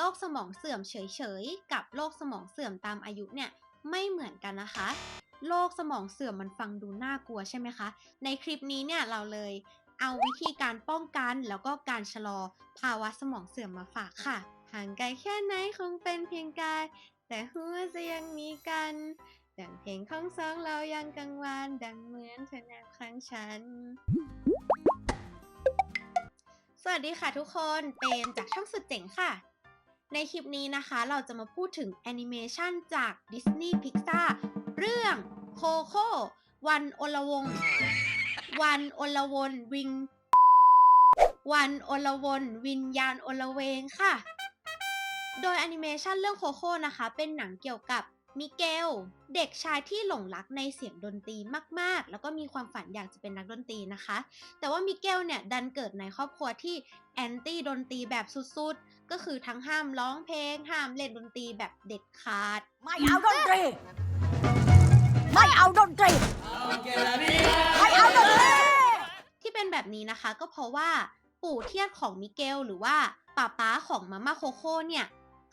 โรคสมองเสื่อมเฉยๆ กับโรคสมองเสื่อมตามอายุเนี่ยไม่เหมือนกันนะคะโรคสมองเสื่อมมันฟังดูน่ากลัวใช่ไหมคะ ในคลิปนี้เนี่ยเราเลยเอาวิธีการป้องกันแล้วก็การชะลอภาวะสมองเสื่อมมาฝากค่ะ ห่างไกลแค่ไหนคงเป็นเพียงกาย แต่หัวจะยังมีกัน ดังเพลงของสองเรายังกังวานดังเหมือนเธอแนบครั้งฉัน สวัสดีค่ะทุกคน เปรมจากช่องสุดเจ๋งค่ะ ในคลิปนี้นะคะเราจะมาพูดถึงแอนิเมชันจากดิสนีย์พิกซาเรื่องโคโค่วันอลวง วันอลวนวิง วันอลวนวิญญาณอลเวงค่ะ โดยแอนิเมชันเรื่องโคโค่นะคะ เป็นหนังเกี่ยวกับ มิเกล เด็กชายที่หลงรักในเสียงดนตรีมาก ๆ แล้วก็มีความฝันอยากจะเป็นนักดนตรีนะคะ แต่ว่ามิเกลเนี่ยดันเกิดในครอบครัวที่แอนตี้ดนตรีแบบสุด ๆ ก็คือทั้งห้ามร้องเพลง ห้ามเล่นดนตรีแบบเด็ดขาด ไม่เอาดนตรี ไม่เอาดนตรี ไม่เอาดนตรี ที่เป็นแบบนี้นะคะก็เพราะว่าปู่เทียดของมิเกลหรือว่าป้าป๊าของมาม่าโคโค่เนี่ย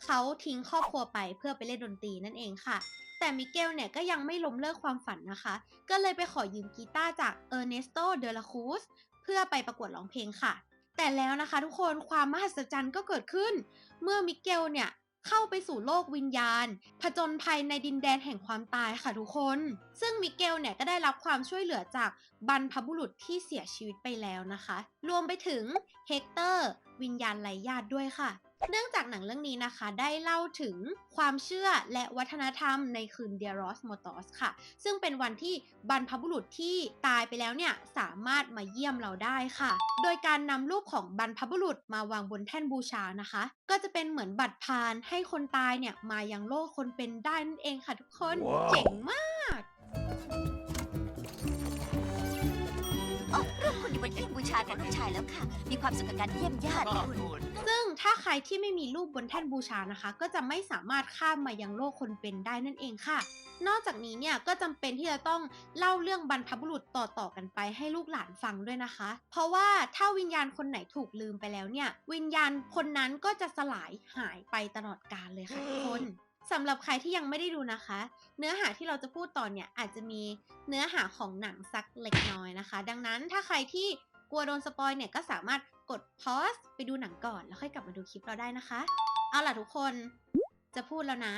เขาทิ้งครอบครัวไปเพื่อไปเล่นดนตรีนั่นเองค่ะ แต่มิเกลเนี่ยก็ยังไม่ล้มเลิกความฝันนะคะ ก็เลยไปขอยืมกีตาร์จากเออร์เนสโตเดลาคูสเพื่อไปประกวดร้องเพลงค่ะ แต่แล้วนะคะทุกคนความมหัศจรรย์ก็เกิดขึ้น เมื่อมิเกลเนี่ยเข้าไปสู่โลกวิญญาณ ผจญภัยในดินแดนแห่งความตายค่ะทุกคน ซึ่งมิเกลเนี่ยก็ได้รับความช่วยเหลือจากบรรพบุรุษที่เสียชีวิตไปแล้วนะคะ รวมไปถึงเฮกเตอร์ วิญญาณไร้ญาติด้วยค่ะ เนื่องจากหนังเรื่องนี้นะคะ ได้เล่าถึงความเชื่อและวัฒนธรรมในคืนเดียรอสมอตอสค่ะ ซึ่งเป็นวันที่บรรพบุรุษที่ตายไปแล้วเนี่ย สามารถมาเยี่ยมเราได้ค่ะ โดยการนำรูปของบรรพบุรุษมาวางบนแท่นบูชานะคะ ก็จะเป็นเหมือนบัตรพานให้คนตายเนี่ย มายังโลกคนเป็นได้นั่นเองค่ะทุกคนว้าวเจ๋งมาก ชาของลูกชายแล้วค่ะ มีความสุขกับการเยี่ยมญาติคุณ ซึ่งถ้าใครที่ไม่มีรูปบนแท่นบูชานะคะ ก็จะไม่สามารถข้ามมายังโลกคนเป็นได้นั่นเองค่ะ นอกจากนี้เนี่ยก็จำเป็นที่จะต้องเล่าเรื่องบรรพบุรุษต่อๆกันไปให้ลูกหลานฟังด้วยนะคะ เพราะว่าถ้าวิญญาณคนไหนถูกลืมไปแล้วเนี่ย วิญญาณคนนั้นก็จะสลายหายไปตลอดกาลเลยค่ะทุกคนสำหรับใครที่ยังไม่ได้ดูนะคะ เนื้อหาที่เราจะพูดต่อเนี่ยอาจจะมีเนื้อหาของหนังสักเล็กน้อยนะคะ ดังนั้นถ้าใครที่ กลัวโดนสปอยเนี่ยก็สามารถกด pause ไปดูหนังก่อน แล้วค่อยกลับมาดูคลิปเราได้นะคะ เอาล่ะทุกคนจะพูดแล้วนะ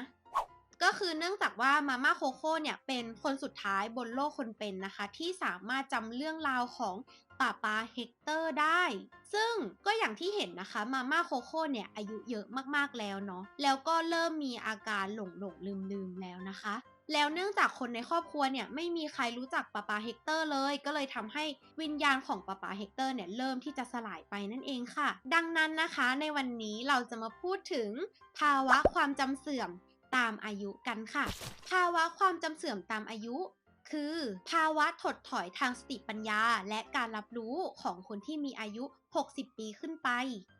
ก็คือเนื่องจากว่ามาม่าโคโค่เนี่ยเป็นคนสุดท้ายบนโลกคนเป็นนะคะ ที่สามารถจำเรื่องราวของป่าปาเฮกเตอร์ได้ ซึ่งก็อย่างที่เห็นนะคะมาม่าโคโค่เนี่ยอายุเยอะมากๆแล้วเนาะแล้วก็เริ่มมีอาการหลงหลงลืมลืมแล้วนะคะ แล้วเนื่องจากคนในครอบครัวเนี่ยไม่มีใครรู้จักปาปาเฮกเตอร์เลย ก็เลยทำให้วิญญาณของปาปาเฮกเตอร์เนี่ยเริ่มที่จะสลายไปนั่นเองค่ะ ดังนั้นนะคะในวันนี้เราจะมาพูดถึงภาวะความจำเสื่อมตามอายุกันค่ะ ภาวะความจำเสื่อมตามอายุ คือ ภาวะถดถอยทางสติปัญญา และการรับรู้ของคนที่มีอายุ 60 ปีขึ้นไป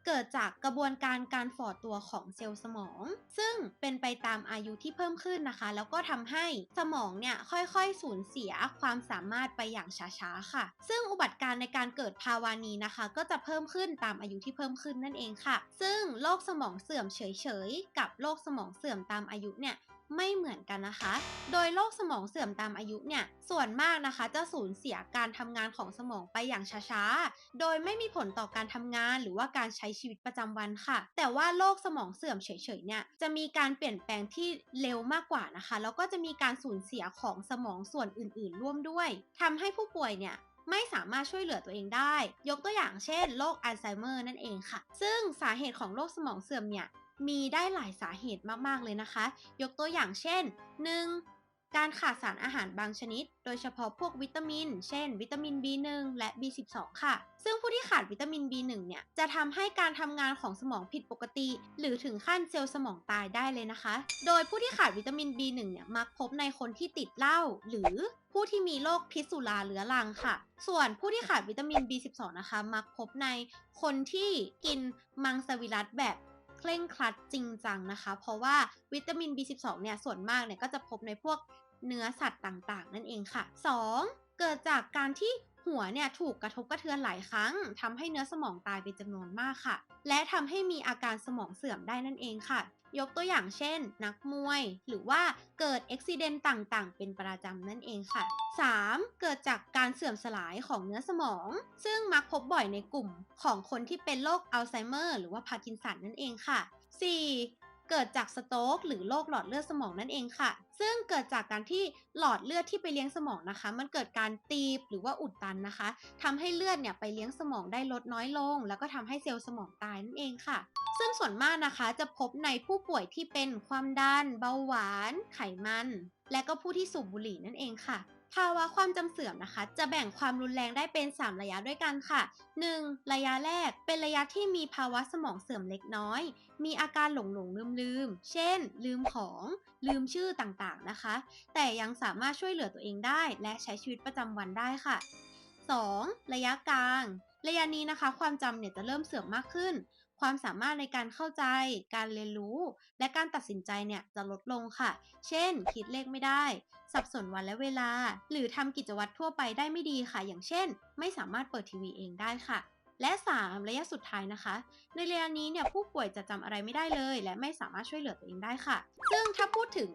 เกิดจากกระบวนการการฝ่อตัวของเซลล์สมอง ซึ่งเป็นไปตามอายุที่เพิ่มขึ้นนะคะ แล้วก็ทำให้สมองเนี่ยค่อยๆ สูญเสียความสามารถไปอย่างช้าๆค่ะ ซึ่งอุบัติการณ์ในการเกิดภาวะนี้นะคะ ก็จะเพิ่มขึ้นตามอายุที่เพิ่มขึ้นนั่นเองค่ะ ซึ่งโรคสมองเสื่อมเฉยๆ กับโรคสมองเสื่อมตามอายุเนี่ย ไม่เหมือนกันนะคะ โดยโรคสมองเสื่อมตามอายุเนี่ย ส่วนมากนะคะจะสูญเสียการทำงานของสมองไปอย่างช้าๆ โดยไม่มีผลต่อการทำงานหรือว่าการใช้ชีวิตประจำวันค่ะ แต่ว่าโรคสมองเสื่อมเฉยๆเนี่ย จะมีการเปลี่ยนแปลงที่เร็วมากกว่านะคะ แล้วก็จะมีการสูญเสียของสมองส่วนอื่นๆ ร่วมด้วยทำให้ผู้ป่วยเนี่ยไม่สามารถช่วยเหลือตัวเองได้ ยกตัวอย่างเช่นโรคอัลไซเมอร์นั่นเองค่ะ ซึ่งสาเหตุของโรคสมองเสื่อมเนี่ย มีได้หลายสาเหตุมากๆเลยนะคะ ยกตัวอย่างเช่น 1. การขาดสารอาหารบางชนิด โดยเฉพาะพวกวิตามิน เช่น วิตามิน B1 และ B12 ค่ะ ซึ่งผู้ที่ขาดวิตามิน B1 เนี่ย จะทำให้การทำงานของสมองผิดปกติ หรือถึงขั้นเซลล์สมองตายได้เลยนะคะ โดยผู้ที่ขาดวิตามิน B1 เนี่ย มักพบในคนที่ติดเหล้าหรือผู้ที่มีโรคพิษสุราเรื้อรังค่ะ ส่วนผู้ที่ขาดวิตามิน B12 นะคะ มักพบในคนที่กินมังสวิรัตแบบ เคร่งครัดจริงจังนะคะ เพราะว่าวิตามิน B12 เนี่ยส่วนมากเนี่ยก็จะพบในพวกเนื้อสัตว์ต่างๆ นั่นเองค่ะ 2. เกิดจากการที่ หัวเนี่ยถูกกระทบกระเทือนหลายครั้งทำให้เนื้อสมองตายเป็นจำนวนมากค่ะ และทำให้มีอาการสมองเสื่อมได้นั่นเองค่ะ ยกตัวอย่างเช่น นักมวย หรือว่าเกิดอุบิเหตุต่างๆ เป็นประจำนั่นเองค่ะ 3. เกิดจากการเสื่อมสลายของเนื้อสมอง ซึ่งมักพบบ่อยในกลุ่มของคนที่เป็นโรคอัลไซเมอร์ หรือว่าพาร์กินสันนั่นเองค่ะ 4. เกิดจากสโตรกหรือโรคหลอดเลือดสมองนั่นเองค่ะ ซึ่งเกิดจากการที่หลอดเลือดที่ไปเลี้ยงสมองนะคะ มันเกิดการตีบหรือว่าอุดตันนะคะทำให้เลือดเนี่ยไปเลี้ยงสมองได้ลดน้อยลง แล้วก็ทำให้เซลล์สมองตายนั่นเองค่ะ ซึ่งส่วนมากนะคะจะพบในผู้ป่วยที่เป็นความดัน เบาหวาน ไขมัน และก็ผู้ที่สูบบุหรี่นั่นเองค่ะ ภาวะความจำเสื่อมนะคะ จะแบ่งความรุนแรงได้เป็น 3 ระยะด้วยกันค่ะ 1. ระยะแรกเป็นระยะที่มีภาวะสมองเสื่อมเล็กน้อย มีอาการหลงหลงลืมลืมเช่น ลืมของลืมชื่อต่างๆนะคะ แต่ยังสามารถช่วยเหลือตัวเองได้ และใช้ชีวิตประจำวันได้ค่ะ 2. ระยะกลาง ระยะนี้นะคะ ความจำเนี่ยจะเริ่มเสื่อมมากขึ้น ความสามารถในการเข้าใจ การเรียนรู้ และการตัดสินใจเนี่ยจะลดลงค่ะ เช่น คิดเลขไม่ได้ สับสนวันและเวลา หรือทำกิจวัตรทั่วไปได้ไม่ดีค่ะ อย่างเช่น ไม่สามารถเปิดทีวีเองได้ค่ะ และ 3 ระยะสุดท้ายนะคะ ในระยะนี้เนี่ยผู้ป่วยจะจำอะไรไม่ได้เลย และไม่สามารถช่วยเหลือตัวเองได้ค่ะ ซึ่งถ้าพูดถึง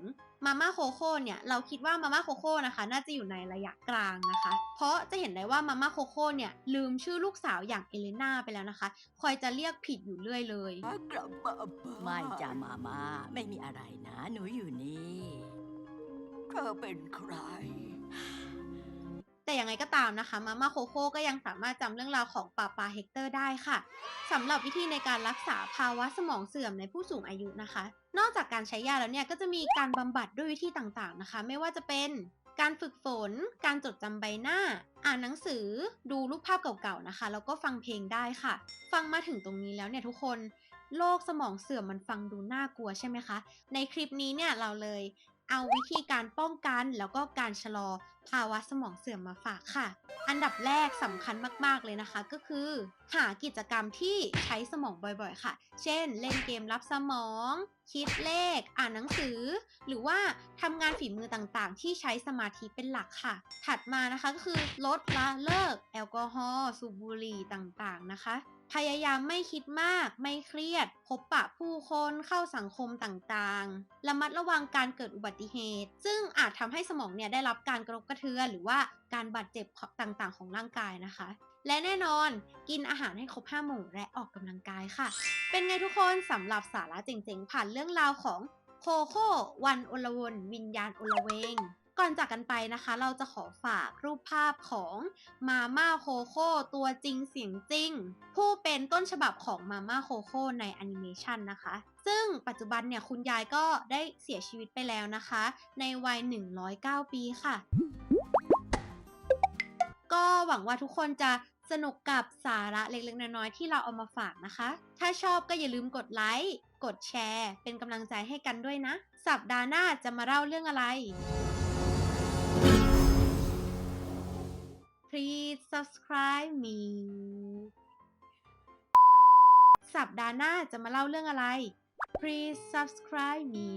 มาม่าโคโค่เนี่ยเราคิดว่ามาม่าโคโค่นะคะน่าจะอยู่ในระยะกลางนะคะ เพราะจะเห็นได้ว่ามาม่าโคโค่เนี่ยลืมชื่อลูกสาวอย่างเอเลนาไปแล้วนะคะ คอยจะเรียกผิดอยู่เรื่อยเลยไม่จ้ามาม่าไม่มีอะไรนะ หนูอยู่นี่เธอเป็นใคร แต่ยังไงก็ตามนะคะมาม่าโคโค่ก็ยังสามารถจำเรื่องราวของป่าปาเฮกเตอร์ได้ค่ะสำหรับวิธีในการรักษาภาวะสมองเสื่อมในผู้สูงอายุนะคะ นอกจากการใช้ยาแล้วเนี่ยก็จะมีการบำบัดด้วยวิธีต่างๆนะคะ ไม่ว่าจะเป็นการฝึกฝน การจดจำใบหน้า อ่านหนังสือ ดูรูปภาพเก่าๆนะคะ แล้วก็ฟังเพลงได้ค่ะ ฟังมาถึงตรงนี้แล้วเนี่ยทุกคน โรคสมองเสื่อมมันฟังดูน่ากลัวใช่ไหมคะ ในคลิปนี้เนี่ยเราเลย เอาวิธีการป้องกันแล้วก็การชะลอภาวะสมองเสื่อมมาฝากค่ะ อันดับแรกสำคัญมาก ๆ เลยนะคะ ก็คือ หากิจกรรมที่ใช้สมองบ่อยๆ ค่ะ เช่น เล่นเกมรับสมอง คิดเลข อ่านหนังสือ หรือว่าทำงานฝีมือต่างๆ ที่ใช้สมาธิเป็นหลักค่ะ ถัดมานะคะก็คือลดละเลิก แอลกอฮอล์สูบบุหรี่ต่างๆ นะคะ พยายามไม่คิดมาก ไม่เครียด พบปะผู้คนเข้าสังคมต่างๆ ระมัดระวังการเกิดอุบัติเหตุ ซึ่งอาจทำให้สมองเนี่ยได้รับการกระทบกระเทือน หรือว่าการบาดเจ็บต่างๆ ของร่างกายนะคะ และแน่นอนกินอาหารให้ครบห้าหมู่และออกกำลังกายค่ะ เป็นไงทุกคนสำหรับสาระเจ๋งๆ ผ่านเรื่องราวของโคโค่วันอลวน วิญญาณอลเวง ก่อนจากกันไปนะคะ เราจะขอฝากรูปภาพของมาม่าโคโค่ตัวจริงเสียงจริง ผู้เป็นต้นฉบับของมาม่าโคโค่ในแอนิเมชันนะคะ ซึ่งปัจจุบันเนี่ยคุณยายก็ได้เสียชีวิตไปแล้วนะคะ ในวัย 109 ปีค่ะ ก็หวังว่าทุกคนจะสนุกกับสาระเล็กๆ น้อยๆ ที่เราเอามาฝากนะคะ ถ้าชอบก็อย่าลืมกดไลค์ กดแชร์ เป็นกำลังใจให้กันด้วยนะ สัปดาห์หน้าจะมาเล่าเรื่องอะไร Please subscribe me สัปดาห์หน้าจะมาเล่าเรื่องอะไร Please subscribe me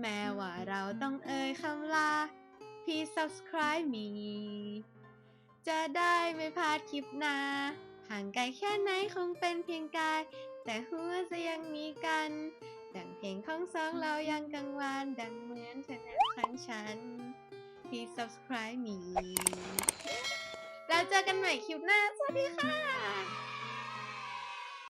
แม้ว่าเราต้องเอ่ยคำลา Please subscribe me จะได้ไม่พลาดคลิปหน้าห่างไกลแค่ไหนคงเป็นเพียงกาย แต่หัวจะยังมีกัน ดังเพลงของสองเรายังกังวาน ดังเหมือนเธอแนบข้งฉัน Please subscribe me แล้วเจอกันใหม่คลิปหน้า สวัสดีค่ะ